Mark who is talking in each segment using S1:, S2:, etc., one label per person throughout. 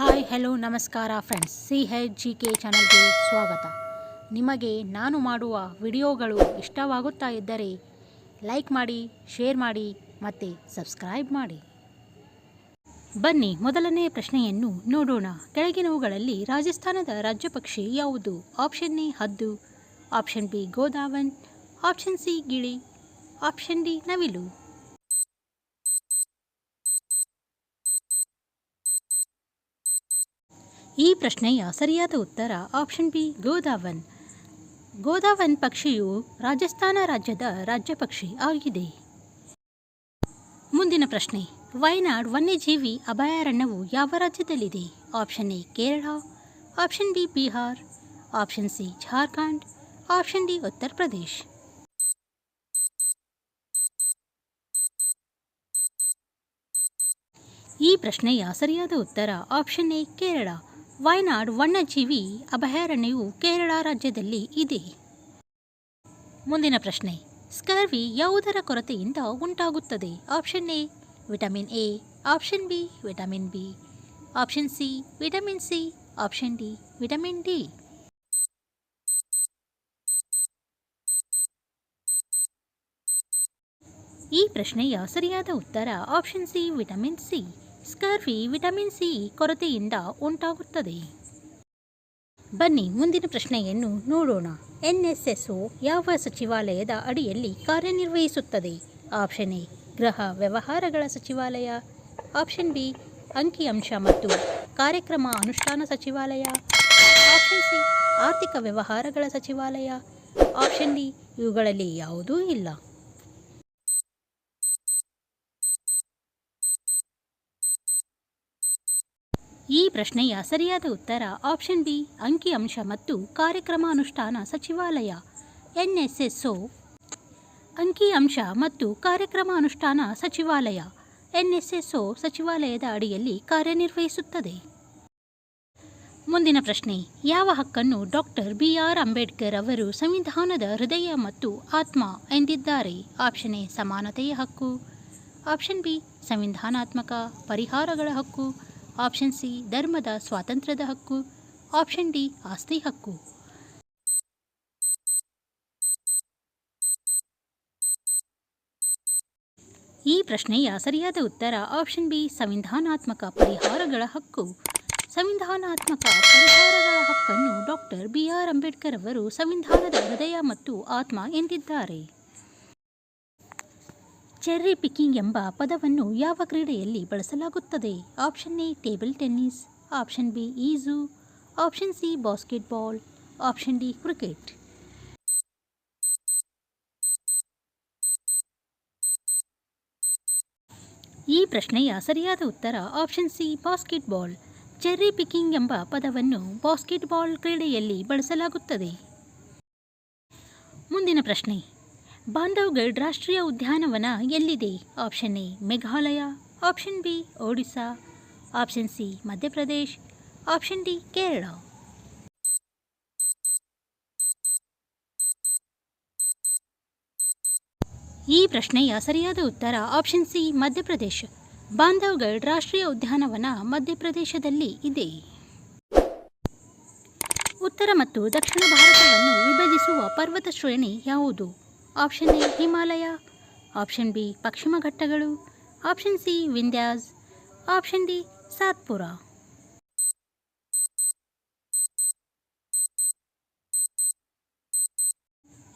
S1: Hi hello ನಮಸ್ಕಾರ friends C H G K ಚಾನಲ್ಗೆ ಸ್ವಾಗತ. ನಿಮಗೆ ನಾನು ಮಾಡುವ ವಿಡಿಯೋಗಳು ಇಷ್ಟವಾಗುತ್ತಾ ಇದ್ದರೆ ಲೈಕ್ ಮಾಡಿ ಶೇರ್ ಮಾಡಿ ಮತ್ತು ಸಬ್ಸ್ಕ್ರೈಬ್ ಮಾಡಿ. ಬನ್ನಿ, ಮೊದಲನೇ ಪ್ರಶ್ನೆಯನ್ನು ನೋಡೋಣ. ಕೆಳಗಿನವುಗಳಲ್ಲಿ ರಾಜಸ್ಥಾನದ ರಾಜ್ಯ ಪಕ್ಷಿ ಯಾವುದು? ಆಪ್ಷನ್ ಎ ಹದ್ದು option B Godawan option C ಗಿಳಿ ಆಪ್ಷನ್ ಡಿ ನವಿಲು. ಈ ಪ್ರಶ್ನೆಯ ಸರಿಯಾದ ಉತ್ತರ ಆಪ್ಷನ್ ಬಿ ಗೋದಾವನ್. ಗೋದಾವನ್ ಪಕ್ಷಿಯು ರಾಜಸ್ಥಾನ ರಾಜ್ಯದ ರಾಜ್ಯ ಪಕ್ಷಿ ಆಗಿದೆ. ಮುಂದಿನ ಪ್ರಶ್ನೆ ವಯನಾಡ್ ವನ್ಯಜೀವಿ ಅಭಯಾರಣ್ಯವು ಯಾವ ರಾಜ್ಯದಲ್ಲಿದೆ? Option A Kerala. Option B Bihar. Option C Jharkhand. Option D Uttar Pradesh. ಈ ಪ್ರಶ್ನೆಯ ಸರಿಯಾದ ಉತ್ತರ ಆಪ್ಷನ್ ಎ ಕೇರಳ. ವಯನಾಡ್ ವನ್ಯಜೀವಿ ಅಭಯಾರಣ್ಯವು ಕೇರಳ ರಾಜ್ಯದಲ್ಲಿ ಇದೆ. ಮುಂದಿನ ಪ್ರಶ್ನೆ, ಸ್ಕರ್ವಿ ಯಾವುದರ ಕೊರತೆಯಿಂದ ಉಂಟಾಗುತ್ತದೆ? Option A, vitamin A, option B, vitamin B. Option C, vitamin C, option D, vitamin D. ಈ ಪ್ರಶ್ನೆಯ ಸರಿಯಾದ ಉತ್ತರ option C, vitamin C. Scurvy, vitamin C ಕೊರತೆಯಿಂದ ಉಂಟಾಗುತ್ತದೆ. ಬನ್ನಿ ಮುಂದಿನ ಪ್ರಶ್ನೆಯನ್ನು ನೋಡೋಣ. ಎನ್ಎಸ್ಎಸ್ಒ ಯಾವ ಸಚಿವಾಲಯದ ಅಡಿಯಲ್ಲಿ ಕಾರ್ಯನಿರ್ವಹಿಸುತ್ತದೆ? ಆಪ್ಷನ್ ಎ, ಗೃಹ ವ್ಯವಹಾರಗಳ ಸಚಿವಾಲಯ. ಆಪ್ಷನ್ ಬಿ, ಅಂಕಿಅಂಶ ಮತ್ತು ಕಾರ್ಯಕ್ರಮ ಅನುಷ್ಠಾನ ಸಚಿವಾಲಯ. ಆಪ್ಷನ್ ಸಿ, ಆರ್ಥಿಕ ವ್ಯವಹಾರಗಳ ಸಚಿವಾಲಯ. ಆಪ್ಷನ್ ಡಿ, ಇವುಗಳಲ್ಲಿ ಯಾವುದೂ ಇಲ್ಲ. ಈ ಪ್ರಶ್ನೆಯ ಸರಿಯಾದ ಉತ್ತರ ಆಪ್ಷನ್ ಬಿ ಅಂಕಿಅಂಶ ಮತ್ತು ಕಾರ್ಯಕ್ರಮ ಅನುಷ್ಠಾನ ಸಚಿವಾಲಯ, ಎನ್ಎಸ್ಎಸ್ಒ. ಅಂಕಿಅಂಶ ಮತ್ತು ಕಾರ್ಯಕ್ರಮ ಅನುಷ್ಠಾನ ಸಚಿವಾಲಯ, ಎನ್ಎಸ್ಎಸ್ಒ ಸಚಿವಾಲಯದ ಅಡಿಯಲ್ಲಿ ಕಾರ್ಯನಿರ್ವಹಿಸುತ್ತದೆ. ಮುಂದಿನ ಪ್ರಶ್ನೆ, ಯಾವ ಹಕ್ಕನ್ನು ಡಾಕ್ಟರ್ ಬಿ ಆರ್ ಅಂಬೇಡ್ಕರ್ ಅವರು ಸಂವಿಧಾನದ ಹೃದಯ ಮತ್ತು ಆತ್ಮ ಎಂದಿದ್ದಾರೆ? ಆಪ್ಷನ್ ಎ, ಸಮಾನತೆಯ ಹಕ್ಕು. ಆಪ್ಷನ್ ಬಿ, ಸಂವಿಧಾನಾತ್ಮಕ ಪರಿಹಾರಗಳ ಹಕ್ಕು. ಆಪ್ಷನ್ ಸಿ ಧರ್ಮದ ಸ್ವಾತಂತ್ರ್ಯದ ಹಕ್ಕು ಆಪ್ಷನ್ ಡಿ ಆಸ್ತಿ ಹಕ್ಕು ಈ ಪ್ರಶ್ನೆಯ ಸರಿಯಾದ ಉತ್ತರ ಆಪ್ಷನ್ ಬಿ ಸಂವಿಧಾನಾತ್ಮಕ ಪರಿಹಾರಗಳ ಹಕ್ಕು. ಸಂವಿಧಾನಾತ್ಮಕ ಪರಿಹಾರಗಳ ಹಕ್ಕನ್ನು ಡಾಕ್ಟರ್ ಬಿ ಆರ್ ಅಂಬೇಡ್ಕರ್ ಅವರು ಸಂವಿಧಾನದ ಹೃದಯ ಮತ್ತು ಆತ್ಮ ಎಂದಿದ್ದಾರೆ. ಚೆರ್ರಿ ಪಿಕ್ಕಿಂಗ್ ಎಂಬ ಪದವನ್ನು ಯಾವ ಕ್ರೀಡೆಯಲ್ಲಿ ಬಳಸಲಾಗುತ್ತದೆ? Option A table tennis option B ಈಜು. Option C basketball option D cricket ಈ ಪ್ರಶ್ನೆಯ ಸರಿಯಾದ ಉತ್ತರ option C basketball cherry picking ಎಂಬ ಪದವನ್ನು ಬಾಸ್ಕೆಟ್ಬಾಲ್ ಕ್ರೀಡೆಯಲ್ಲಿ ಬಳಸಲಾಗುತ್ತದೆ. ಮುಂದಿನ ಪ್ರಶ್ನೆ. ಬಾಂಧವ್ಗಢ್ ರಾಷ್ಟ್ರೀಯ ಉದ್ಯಾನವನ ಎಲ್ಲಿದೆ? Option A, Meghalaya. Option B, Odisha. Option C, Madhya Pradesh. Option D, Kerala. ಈ ಪ್ರಶ್ನೆಯ ಸರಿಯಾದ ಉತ್ತರ ಆಪ್ಷನ್ ಸಿ, ಮಧ್ಯಪ್ರದೇಶ. ಬಾಂಧವ್ಗಢ್ ರಾಷ್ಟ್ರೀಯ ಉದ್ಯಾನವನ ಮಧ್ಯಪ್ರದೇಶದಲ್ಲಿ ಇದೆ. ಉತ್ತರ ಮತ್ತು ದಕ್ಷಿಣ ಭಾರತವನ್ನು ವಿಭಜಿಸುವ ಪರ್ವತ ಶ್ರೇಣಿ ಯಾವುದು? Option A, Himalaya. Option B, ಪಶ್ಚಿಮ ಘಟ್ಟಗಳು. Option C, Vindhyas. Option D, Satpura.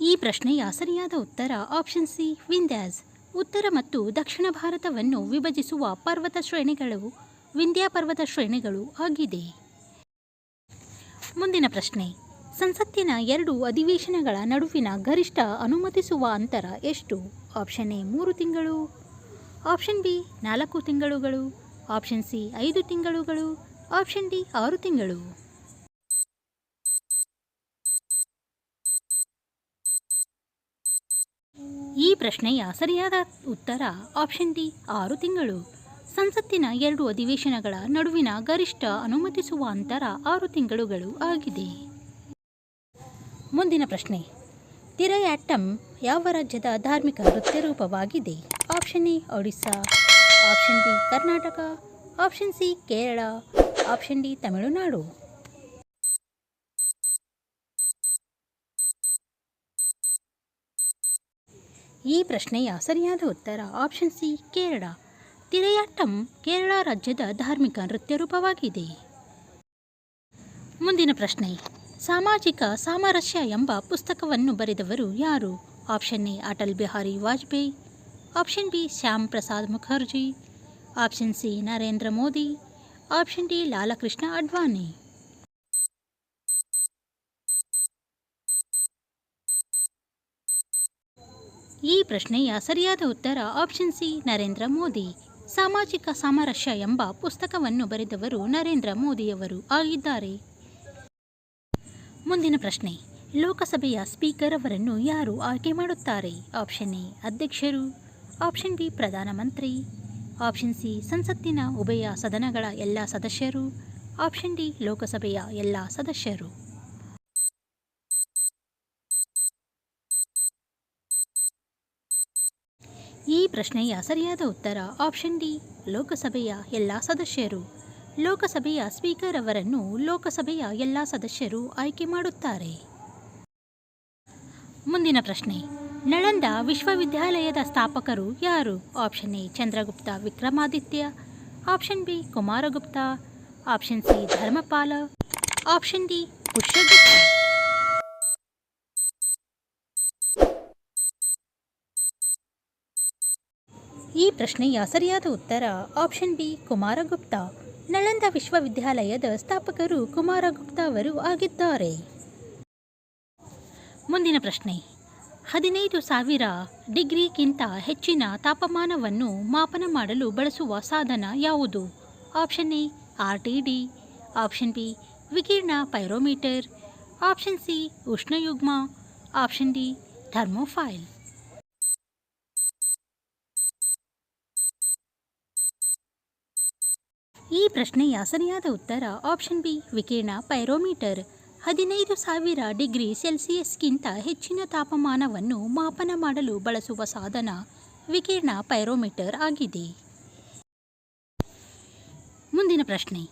S1: ಈ ಪ್ರಶ್ನೆಯ ಸರಿಯಾದ ಉತ್ತರ ಆಪ್ಷನ್ ಸಿ, ವಿಂಧ್ಯಾಸ್. ಉತ್ತರ ಮತ್ತು ದಕ್ಷಿಣ ಭಾರತವನ್ನು ವಿಭಜಿಸುವ ಪರ್ವತ ಶ್ರೇಣಿಗಳು, ವಿಂಧ್ಯ ಪರ್ವತ ಶ್ರೇಣಿಗಳು ಆಗಿದೆ. ಮುಂದಿನ ಪ್ರಶ್ನೆ. ಸಂಸತ್ತಿನ ಎರಡು ಅಧಿವೇಶನಗಳ ನಡುವಿನ ಗರಿಷ್ಠ ಅನುಮತಿಸುವ ಅಂತರ ಎಷ್ಟು? ಆಪ್ಷನ್ ಎ ಮೂರು ತಿಂಗಳು, ಆಪ್ಷನ್ ಬಿ ನಾಲ್ಕು ತಿಂಗಳುಗಳು, ಆಪ್ಷನ್ ಸಿ ಐದು ತಿಂಗಳುಗಳು, ಆಪ್ಷನ್ ಡಿ ಆರು ತಿಂಗಳು. ಈ ಪ್ರಶ್ನೆಯ ಸರಿಯಾದ ಉತ್ತರ ಆಪ್ಷನ್ ಡಿ ಆರು ತಿಂಗಳು. ಸಂಸತ್ತಿನ ಎರಡು ಅಧಿವೇಶನಗಳ ನಡುವಿನ ಗರಿಷ್ಠ ಅನುಮತಿಸುವ ಅಂತರ ಆರು ತಿಂಗಳುಗಳು ಆಗಿದೆ. ಮುಂದಿನ ಪ್ರಶ್ನೆ. ತಿರಯಾಟ್ಟಂ ಯಾವ ರಾಜ್ಯದ ಧಾರ್ಮಿಕ ನೃತ್ಯ ರೂಪವಾಗಿದೆ? Option A, Odisha. Option B, Karnataka. Option C, Kerala. Option D, Tamil Nadu. ಈ ಪ್ರಶ್ನೆಯ ಸರಿಯಾದ ಉತ್ತರ ಆಪ್ಷನ್ ಸಿ, ಕೇರಳ. ತಿರಯಾಟ್ಟಂ ಕೇರಳ ರಾಜ್ಯದ ಧಾರ್ಮಿಕ ನೃತ್ಯ ರೂಪವಾಗಿದೆ. ಮುಂದಿನ ಪ್ರಶ್ನೆ. ಸಾಮಾಜಿಕ ಸಾಮರಸ್ಯ ಎಂಬ ಪುಸ್ತಕವನ್ನು ಬರೆದವರು ಯಾರು? Option A, Atal Bihari Vajpayee. Option B, Shyam Prasad Mukherjee. Option C, Narendra Modi. Option D, Lal Krishna Advani. ಈ ಪ್ರಶ್ನೆಯ ಸರಿಯಾದ ಉತ್ತರ ಆಪ್ಷನ್ ಸಿ, ನರೇಂದ್ರ ಮೋದಿ. ಸಾಮಾಜಿಕ ಸಾಮರಸ್ಯ ಎಂಬ ಪುಸ್ತಕವನ್ನು ಬರೆದವರು ನರೇಂದ್ರ ಮೋದಿಯವರು ಆಗಿದ್ದಾರೆ. ಮುಂದಿನ ಪ್ರಶ್ನೆ. ಲೋಕಸಭೆಯ ಸ್ಪೀಕರ್ ಅವರನ್ನು ಯಾರು ಆಯ್ಕೆ ಮಾಡುತ್ತಾರೆ? ಆಪ್ಷನ್ ಎ, ಅಧ್ಯಕ್ಷರು. ಆಪ್ಷನ್ ಬಿ ಪ್ರಧಾನಮಂತ್ರಿ ಆಪ್ಷನ್ ಸಿ, ಸಂಸತ್ತಿನ ಉಭಯ ಸದನಗಳ ಎಲ್ಲ ಸದಸ್ಯರು. ಆಪ್ಷನ್ ಡಿ, ಲೋಕಸಭೆಯ ಎಲ್ಲ ಸದಸ್ಯರು. ಈ ಪ್ರಶ್ನೆಯ ಸರಿಯಾದ ಉತ್ತರ ಆಪ್ಷನ್ ಡಿ, ಲೋಕಸಭೆಯ ಎಲ್ಲ ಸದಸ್ಯರು. ಲೋಕಸಭೆಯ ಸ್ಪೀಕರ್ ಅವರನ್ನು ಲೋಕಸಭೆಯ ಎಲ್ಲ ಸದಸ್ಯರು ಆಯ್ಕೆ ಮಾಡುತ್ತಾರೆ. ಮುಂದಿನ ಪ್ರಶ್ನೆ. ನಳಂದ ವಿಶ್ವವಿದ್ಯಾಲಯದ ಸ್ಥಾಪಕರು ಯಾರು? Option A, Chandragupta Vikramaditya. Option B, Kumaragupta. Option C, Dharmapala. Option D, Pushyagupta. ಈ ಪ್ರಶ್ನೆಯ ಸರಿಯಾದ ಉತ್ತರ ಆಪ್ಷನ್ ಬಿ, ಕುಮಾರಗುಪ್ತ. ನಳಂದ ವಿಶ್ವವಿದ್ಯಾಲಯದ ಸ್ಥಾಪಕರು ಕುಮಾರಗುಪ್ತ ಅವರು ಆಗಿದ್ದಾರೆ. ಮುಂದಿನ ಪ್ರಶ್ನೆ. ಹದಿನೈದು ಸಾವಿರ ಡಿಗ್ರಿಗಿಂತ ಹೆಚ್ಚಿನ ತಾಪಮಾನವನ್ನು ಮಾಪನ ಮಾಡಲು ಬಳಸುವ ಸಾಧನ ಯಾವುದು? Option A, R T D, option B, ವಿಕಿರಣ ಪೈರೋಮೀಟರ್, ಆಪ್ಷನ್ ಸಿ, ಉಷ್ಣಯುಗ್ಮ, ಆಪ್ಷನ್ ಡಿ, ಥರ್ಮೋಫೈಲ್. ಈ ಪ್ರಶ್ನೆಯ ಸರಿಯಾದ ಉತ್ತರ ಆಪ್ಷನ್ ಬಿ ವಿಕಿರಣ ಪೈರೋಮೀಟರ್. ಹದಿನೈದು ಸಾವಿರ ಡಿಗ್ರಿ ಸೆಲ್ಸಿಯಸ್ಗಿಂತ ಹೆಚ್ಚಿನ ತಾಪಮಾನವನ್ನು ಮಾಪನ ಮಾಡಲು ಬಳಸುವ ಸಾಧನ ವಿಕಿರಣ ಪೈರೋಮೀಟರ್ ಆಗಿದೆ. ಮುಂದಿನ ಪ್ರಶ್ನೆ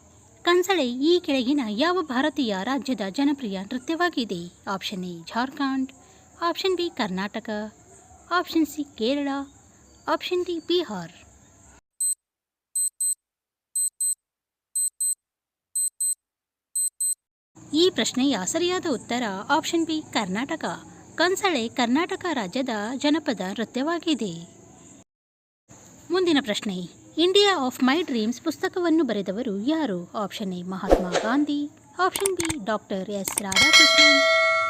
S1: ಕಂಸಳೆ ಈ ಕೆಳಗಿನ ಯಾವ ಭಾರತೀಯ ರಾಜ್ಯದ ಜನಪ್ರಿಯ ನೃತ್ಯವಾಗಿದೆ? Option A Jharkhand. Option B Karnataka. Option C Kerala. Option D Bihar. ಈ ಪ್ರಶ್ನೆಯ ಸರಿಯಾದ ಉತ್ತರ ಆಪ್ಷನ್ ಬಿ, ಕರ್ನಾಟಕ. ಕಂಸಳೆ ಕರ್ನಾಟಕ ರಾಜ್ಯದ ಜನಪದ ನೃತ್ಯವಾಗಿದೆ. ಮುಂದಿನ ಪ್ರಶ್ನೆ, ಇಂಡಿಯಾ ಆಫ್ ಮೈ ಡ್ರೀಮ್ಸ್ ಪುಸ್ತಕವನ್ನು ಬರೆದವರು ಯಾರು? Option A, Mahatma Gandhi. Option B, doctor S Radhakrishnan.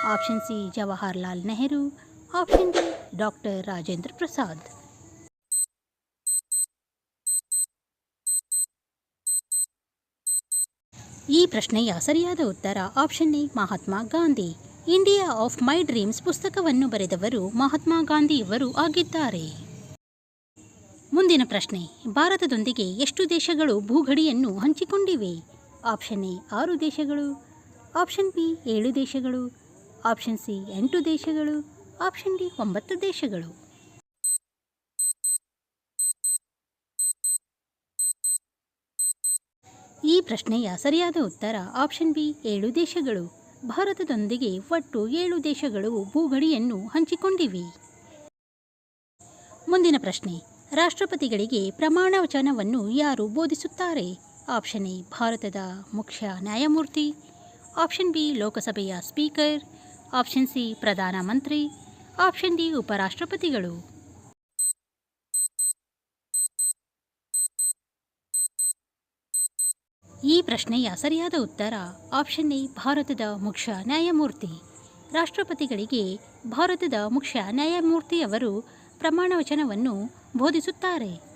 S1: Option C, Jawaharlal Nehru. Option D, doctor Rajendra Prasad. ಈ ಪ್ರಶ್ನೆಯ ಸರಿಯಾದ ಉತ್ತರ option A, Mahatma Gandhi. India of my dreams ಪುಸ್ತಕವನ್ನು ಬರೆದವರು ಮಹಾತ್ಮ ಗಾಂಧಿಯವರು ಆಗಿದ್ದಾರೆ. ಮುಂದಿನ ಪ್ರಶ್ನೆ, ಭಾರತದೊಂದಿಗೆ ಎಷ್ಟು ದೇಶಗಳು ಭೂಗಡಿಯನ್ನು ಹಂಚಿಕೊಂಡಿವೆ? ಆಪ್ಷನ್ ಎ, ಆರು ದೇಶಗಳು. ಆಪ್ಷನ್ ಬಿ, ಏಳು ದೇಶಗಳು. ಆಪ್ಷನ್ ಸಿ, ಎಂಟು ದೇಶಗಳು. ಆಪ್ಷನ್ ಡಿ, ಒಂಬತ್ತು ದೇಶಗಳು. ಈ ಪ್ರಶ್ನೆಯ ಸರಿಯಾದ ಉತ್ತರ ಆಪ್ಷನ್ ಬಿ ಏಳು ದೇಶಗಳು. ಭಾರತದೊಂದಿಗೆ ಒಟ್ಟು ಏಳು ದೇಶಗಳು ಭೂಗಡಿಯನ್ನು ಹಂಚಿಕೊಂಡಿವೆ. ಮುಂದಿನ ಪ್ರಶ್ನೆ, ರಾಷ್ಟ್ರಪತಿಗಳಿಗೆ ಪ್ರಮಾಣ ವಚನವನ್ನು ಯಾರು ಬೋಧಿಸುತ್ತಾರೆ? ಆಪ್ಷನ್ ಎ ಭಾರತದ ಮುಖ್ಯ ನ್ಯಾಯಮೂರ್ತಿ. ಆಪ್ಷನ್ ಬಿ ಲೋಕಸಭೆಯ ಸ್ಪೀಕರ್ ಆಪ್ಷನ್ ಸಿ ಪ್ರಧಾನಮಂತ್ರಿ ಆಪ್ಷನ್ ಡಿ ಉಪರಾಷ್ಟ್ರಪತಿಗಳು. ಈ ಪ್ರಶ್ನೆಯ ಸರಿಯಾದ ಉತ್ತರ ಆಪ್ಷನ್ ಎ, ಭಾರತದ ಮುಖ್ಯ ನ್ಯಾಯಮೂರ್ತಿ. ರಾಷ್ಟ್ರಪತಿಗಳಿಗೆ ಭಾರತದ ಮುಖ್ಯ ನ್ಯಾಯಮೂರ್ತಿಯವರು ಪ್ರಮಾಣವಚನವನ್ನು ಬೋಧಿಸುತ್ತಾರೆ.